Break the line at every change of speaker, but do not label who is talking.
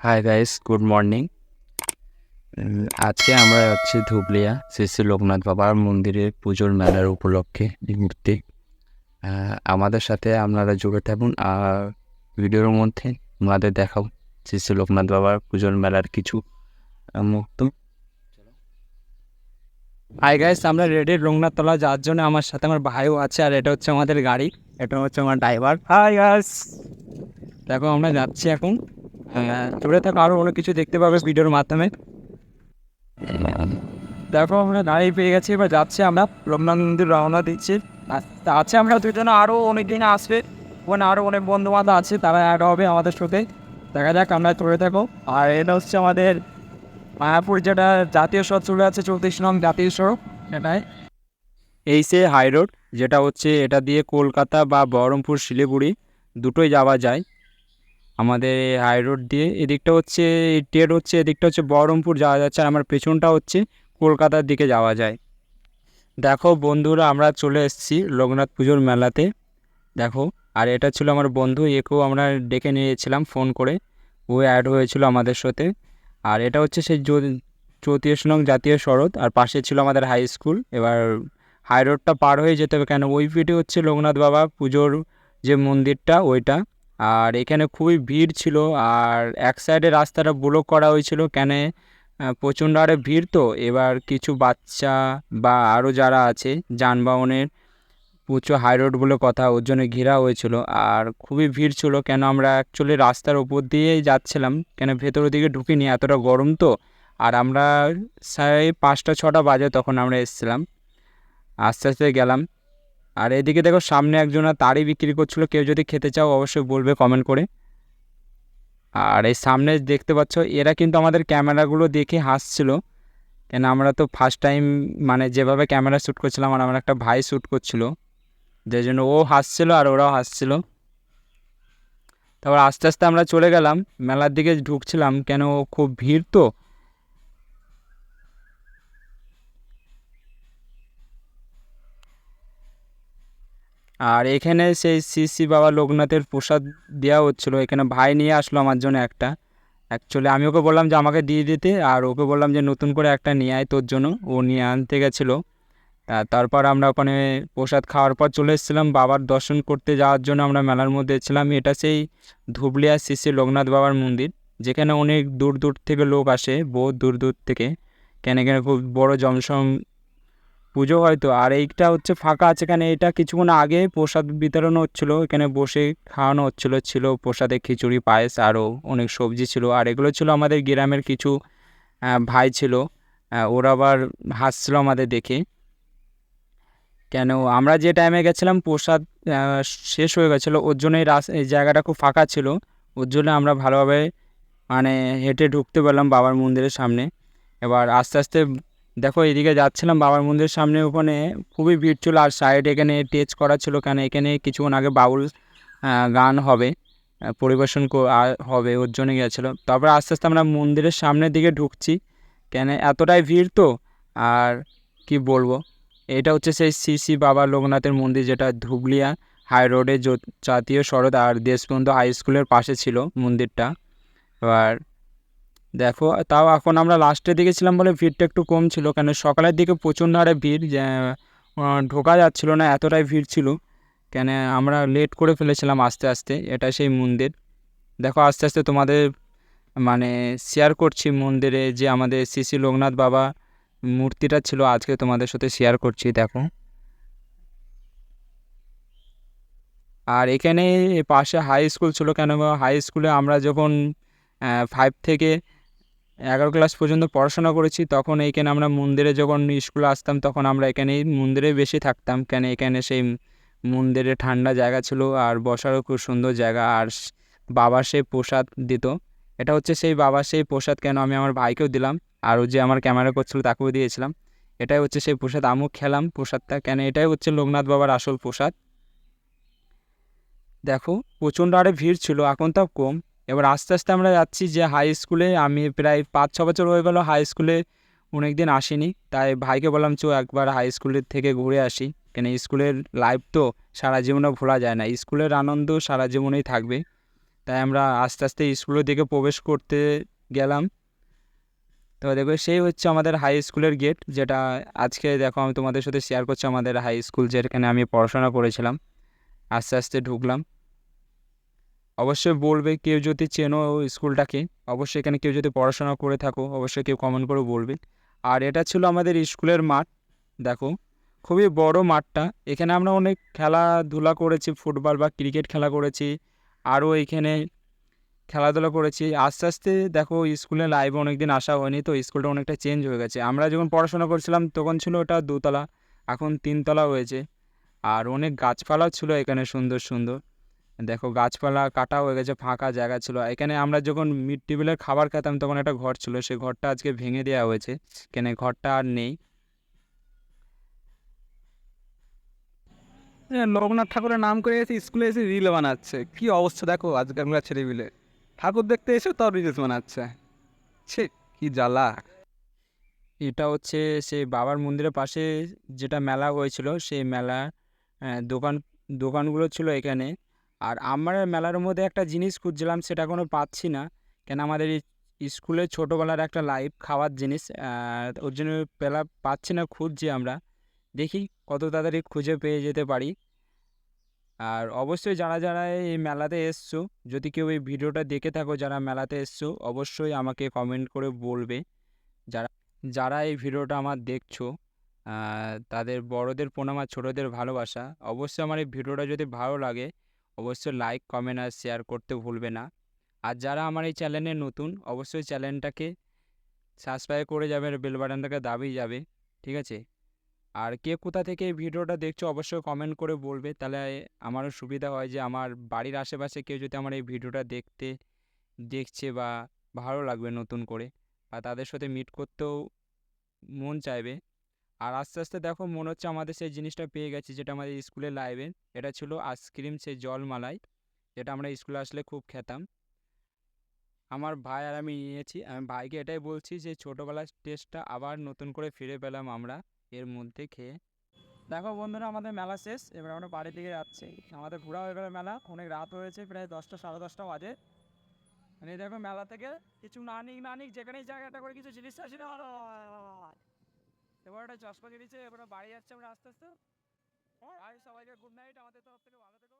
Hi guys good morning আজকে আমরা যাচ্ছি ধুবলিয়া শ্রী শ্রী লোকনাথ বাবার মন্দিরে পুজোর মেলার উপলক্ষে আহ, আমাদের সাথে আপনারা জুড়ে থাকুন আর ভিডিওর মধ্যে আমাদের দেখাও শ্রী শ্রী লোকনাথ বাবার পুজোর মেলার কিছু মুহূর্ত।
হাই গাইস আমরা রেডি রঘুনাথ তলা যাওয়ার জন্য। আমার সাথে আমার ভাইও আছে আর এটা হচ্ছে আমাদের গাড়ি এটা হচ্ছে আমার ড্রাইভার হাই গাইস দেখো আমরা যাচ্ছি এখন। চলে থাকো আরও অনেক কিছু দেখতে পাবে ভিডিওর মাধ্যমে। দেখো আমরা দাঁড়িয়ে পেয়ে গেছি, এবার যাচ্ছি আমরা রঘুনাথ মন্দির রওনা দিচ্ছি। আছে আমরা দুজনে আরও অনেক দিন আসবে। ওখানে আরও অনেক বন্ধু বান্ধব আছে, তারা অ্যাড হবে আমাদের সাথে। দেখা যাক আমরা চলে থাকো আর এটা হচ্ছে আমাদের মায়াপুর যেটা জাতীয় সড়ক চলে আছে চৌত্রিশ নং জাতীয় সড়ক সেটাই। এই সে হাই রোড যেটা হচ্ছে এটা দিয়ে কলকাতা বা বহরমপুর শিলিগুড়ি, দুটোই যাওয়া যায়। আমাদের হাই রোড দিয়ে। এদিকটা হচ্ছে টেট হচ্ছে, এদিকটা হচ্ছে বহরমপুর যাওয়া যাচ্ছে আর আমার পেছনটা হচ্ছে কলকাতার দিকে যাওয়া যায়। দেখো বন্ধুরা, আমরা চলে এসেছি লোকনাথ পুজোর মেলাতে। দেখো, আর এটা ছিল আমার বন্ধু, একেও আমরা ডেকে নিয়েছিলাম ফোন করে। ও অ্যাড হয়েছিল আমাদের সাথে। আর এটা হচ্ছে সেই চৌত্রিশ নং জাতীয় সড়ক আর পাশে ছিল আমাদের হাই স্কুল এবার হাই রোডটা পার হয়ে যেতে হবে কেন? ওই পিঠে হচ্ছে লোকনাথ বাবা পুজোর যে মন্দিরটা, ওইটা। আর এখানে খুবই ভিড় ছিল আর এক সাইডে রাস্তাটা ব্লক করা হয়েছিল কেন? প্রচণ্ড আরে ভিড় তো। এবার কিছু বাচ্চা বা আরও যারা আছে যানবাহনের হাই রোড বলে কথা, ওর জন্য ঘেরা হয়েছিল। আর খুবই ভিড় ছিল কেন আমরা অ্যাকচুয়ালি রাস্তার উপর দিয়েই যাচ্ছিলাম। কেন ভেতরের দিকে ঢুকিনি, এতটা গরম তো। আর আমরা সাড়ে পাঁচটা, ছটা বাজে তখন আমরা এসেছিলাম। আস্তে আস্তে গেলাম। আর এদিকে দেখো সামনে একজনা তারই বিক্রি করছিল, কেউ যদি খেতে চাও অবশ্যই বলবে কমেন্ট করে। আর এই সামনে দেখতে পাচ্ছ, এরা কিন্তু আমাদের ক্যামেরাগুলো দেখে হাসছিল। কেন আমরা তো ফার্স্ট টাইম মানে যেভাবে ক্যামেরা শ্যুট করছিলাম, আর আমার একটা ভাই শ্যুট করছিল। যে জন্য ও হাসছিল আর ওরাও হাসছিল। তারপর আস্তে আস্তে আমরা চলে গেলাম, মেলার দিকে ঢুকছিলাম, কেন খুব ভিড় তো। আর এখানে সেই শ্রী শ্রী বাবা লোকনাথের প্রসাদ দেওয়া হচ্ছিল। এখানে ভাই নিয়ে আসলো আমার জন্য একটা। অ্যাকচুয়ালি আমি ওকে বললাম যে আমাকে দিয়ে দিতে, আর ওকে বললাম যে নতুন করে একটা নিয়ে আয় তোর জন্য। ও নিয়ে আনতে গেছিল। তারপর আমরা ওখানে প্রসাদ খাওয়ার পর চলে এসেছিলাম। বাবার দর্শন করতে যাওয়ার জন্য আমরা মেলার মধ্যে এসেছিলাম এটা সেই ধুবলিয়া শ্রী শ্রী লোকনাথ বাবার মন্দির, যেখানে অনেক দূর দূর থেকে লোক আসে, বহুত দূর দূর থেকে। কেন এখানে খুব বড় জমসম পুজো হয়তো। আর এইটা হচ্ছে ফাঁকা আছে কেন এটা কিছুক্ষণ আগে প্রসাদ বিতরণ হচ্ছিল। এখানে বসে খাওয়ানো হচ্ছিল। ছিল প্রসাদে খিচুড়ি, পায়েস, আরও অনেক সবজি ছিল। আর এগুলো ছিল আমাদের গ্রামের কিছু ভাই ছিল। ওরা আবার হাসছিল আমাদের দেখে। কেন? আমরা যে টাইমে গেছিলাম, প্রসাদ শেষ হয়ে গেছিল। ওর জন্য এই জায়গাটা খুব ফাঁকা ছিল। ওর জন্য আমরা ভালোভাবে মানে হেঁটে ঢুকতে পারলাম বাবার মন্দিরের সামনে। এবার আস্তে আস্তে দেখো, এদিকে যাচ্ছিলাম বাবার মন্দিরের সামনে, ওখানে খুবই ভিড় ছিল আর সাইড এখানে টেচ করা ছিল কেন? এখানে কিছুক্ষণ আগে বাউল গান হবে পরিবেশন হবে, ওর জন্য গেছিল তারপরে আস্তে আস্তে আমরা মন্দিরের সামনের দিকে ঢুকছি। কেন? এতটাই ভিড় তো, আর কি বলব? এটা হচ্ছে সেই শ্রী শ্রী বাবা লোকনাথের মন্দির, যেটা ধুবলিয়া হাই রোডে জাতীয় সড়ক, আর দেশবন্ধু হাই স্কুলের পাশে ছিল মন্দিরটা। এবার দেখো, তাও এখন আমরা লাস্টের দিকে ছিলাম বলে ভিড়টা একটু কম ছিল, কেন সকালের দিকে প্রচণ্ড হারে ভিড় ঢোকা যাচ্ছিল না, এতটাই ভিড় ছিল, কেন আমরা লেট করে ফেলেছিলাম আস্তে আস্তে, এটা সেই মন্দির। দেখো, আস্তে আস্তে তোমাদের মানে শেয়ার করছি মন্দিরে যে আমাদের শ্রী শ্রী লোকনাথ বাবা মূর্তিটা ছিল, আজকে তোমাদের সাথে শেয়ার করছি, দেখো। আর এখানে পাশে হাই স্কুল ছিল, কেন হাই স্কুলে আমরা যখন ফাইভ থেকে এগারো ক্লাস পর্যন্ত পড়াশোনা করেছি, তখন এইখানে আমরা মন্দিরে যখন স্কুলে আসতাম, তখন আমরা এখানেই মন্দিরে বেশি থাকতাম। কেন এখানে সেই মন্দিরে ঠান্ডা জায়গা ছিল আর বসারও খুব সুন্দর জায়গা। আর বাবা সেই প্রসাদ দিত। এটা হচ্ছে সেই বাবা সেই প্রসাদ কেন আমি আমার ভাইকেও দিলাম আর ও যে আমার ক্যামেরা করছিল তাকেও দিয়েছিলাম। এটাই হচ্ছে সেই প্রসাদ, আমিও খেলাম প্রসাদটা। কেন এটাই হচ্ছে লোকনাথ বাবার আসল প্রসাদ। দেখো, প্রচণ্ড আরে ভিড় ছিল, এখন তাও কম। এবার আস্তে আস্তে আমরা যাচ্ছি যে হাই স্কুলে আমি প্রায় পাঁচ ছ বছর হয়ে গেল হাই স্কুলে অনেক দিন আসিনি। তাই ভাইকে বললাম, চো, একবার হাই স্কুলের থেকে ঘুরে আসি। কেন স্কুলের লাইফ তো সারা জীবনে ভোলা যায় না। স্কুলের আনন্দ সারা জীবনেই থাকবে। তাই আমরা আস্তে আস্তে স্কুলের দিকে প্রবেশ করতে গেলাম। তো দেখো সেই হচ্ছে আমাদের হাই স্কুলের গেট যেটা আজকে দেখো আমি তোমাদের সাথে শেয়ার করছি আমাদের হাই স্কুল যেখানে আমি পড়াশোনা করেছিলাম। আস্তে আস্তে ঢুকলাম। অবশ্যই বলবে কেউ যদি চেনো স্কুলটাকে, অবশ্যই এখানে কেউ যদি পড়াশোনা করে থাকো, অবশ্যই কেউ কমেন্ট করে বলবে। আর এটা ছিল আমাদের স্কুলের মাঠ, দেখো, খুবই বড় মাঠটা। এখানে আমরা অনেক খেলাধুলা করেছি, ফুটবল বা ক্রিকেট খেলা করেছি, আরও এখানে খেলাধুলা করেছি। আস্তে আস্তে দেখো স্কুলে লাইভে অনেক দিন আসা হয়নি, তো স্কুলটা অনেকটা চেঞ্জ হয়ে গেছে। আমরা যখন পড়াশোনা করছিলাম তখন ছিল ওটা দোতলা, এখন তিনতলা হয়েছে। আর অনেক গাছপালাও ছিল এখানে সুন্দর সুন্দর। দেখো গাছপালা কাটা হয়ে গেছে ফাঁকা জায়গা ছিল। এখানে আমরা যখন মিড টেবিলের খাবার খেতাম তখন একটা ঘর ছিল সেই ঘরটা আজকে ভেঙে দেওয়া হয়েছে। কেন ঘরটা আর নেই।
লোকনাথ ঠাকুরের নাম করে এসে স্কুলে এসে রিল বানাচ্ছে। কি অবস্থা দেখো আজকে আমরা আজকালকার ছেলেপিলে। ঠাকুর দেখতে এসে তাও রিলস বানাচ্ছে। ছে কি জ্বালা।
এটা হচ্ছে সেই বাবার মন্দিরের পাশে যেটা মেলা হয়েছিল সেই মেলা দোকান দোকানগুলো ছিল এখানে। আর আমরা মেলার মধ্যে একটা জিনিস খুঁজছিলাম, সেটা কোনো পাচ্ছি না। কেন আমাদের স্কুলে ছোটোবেলার একটা লাইভ খাওয়ার জিনিস ওর জন্য পেলা পাচ্ছি না, খুঁজছি আমরা। দেখি কত তাড়াতাড়ি খুঁজে পেয়ে যেতে পারি। আর অবশ্যই যারা যারা এই মেলাতে এসছো, যদি কেউ এই ভিডিওটা দেখে থাকো, যারা মেলাতে এসছো, অবশ্যই আমাকে কমেন্ট করে বলবে। যারা যারা এই ভিডিওটা আমার দেখছ তাদের বড়দের প্রণাম আর ছোটোদের ভালোবাসা। অবশ্যই আমার এই ভিডিওটা যদি ভালো লাগে অবশ্যই লাইক কমেন্ট আর শেয়ার করতে ভুলবে না। আর যারা আমার এই চ্যানেলে নতুন, অবশ্যই চ্যানেলটাকে সাবস্ক্রাইব করে যাবে বেল বাটনটাকে দাবিয়ে যাবে, ঠিক আছে? আর কে কোথা থেকে এই ভিডিওটা দেখছ অবশ্যই কমেন্ট করে বলবে, তাহলে আমারও সুবিধা হয় যে আমার বাড়ির আশেপাশে কেউ যদি আমার এই ভিডিওটা দেখতে, দেখছে বা ভালো লাগবে নতুন করে, বা তাদের সাথে মিট করতেও মন চাইবে আর আস্তে আস্তে দেখো মনে হচ্ছে আমাদের সেই জিনিসটা পেয়ে গেছি যেটা আমাদের স্কুলের লাইভে এটা ছিল আইসক্রিম সেই জল মালাই যেটা আমরা স্কুলে আসলে খুব খেতাম। আমার ভাই আর আমি নিয়েছি। আমি ভাইকে এটাই বলছি যে ছোটোবেলার টেস্টটা আবার নতুন করে ফিরে পেলাম আমরা এর মধ্যে খেয়ে। দেখো বন্ধুরা, আমাদের মেলা শেষ। এবার আমরা বাড়ির দিকে যাচ্ছি। আমাদের ঘোরা হয়ে গেল মেলা। অনেক রাত হয়েছে, প্রায় দশটা, সাড়ে দশটা বাজে। মানে দেখো মেলা থেকে কিছু না নিক না নিক, যেখানেই জায়গাটা করে কিছু জিনিস আসে না। এবার একটা চশমা কিনেছে এবার বাড়ি যাচ্ছে আমরা আস্তে আস্তে। আর সবাইকে গুড নাইট আমাদের তরফ থেকে ভালো থেকো।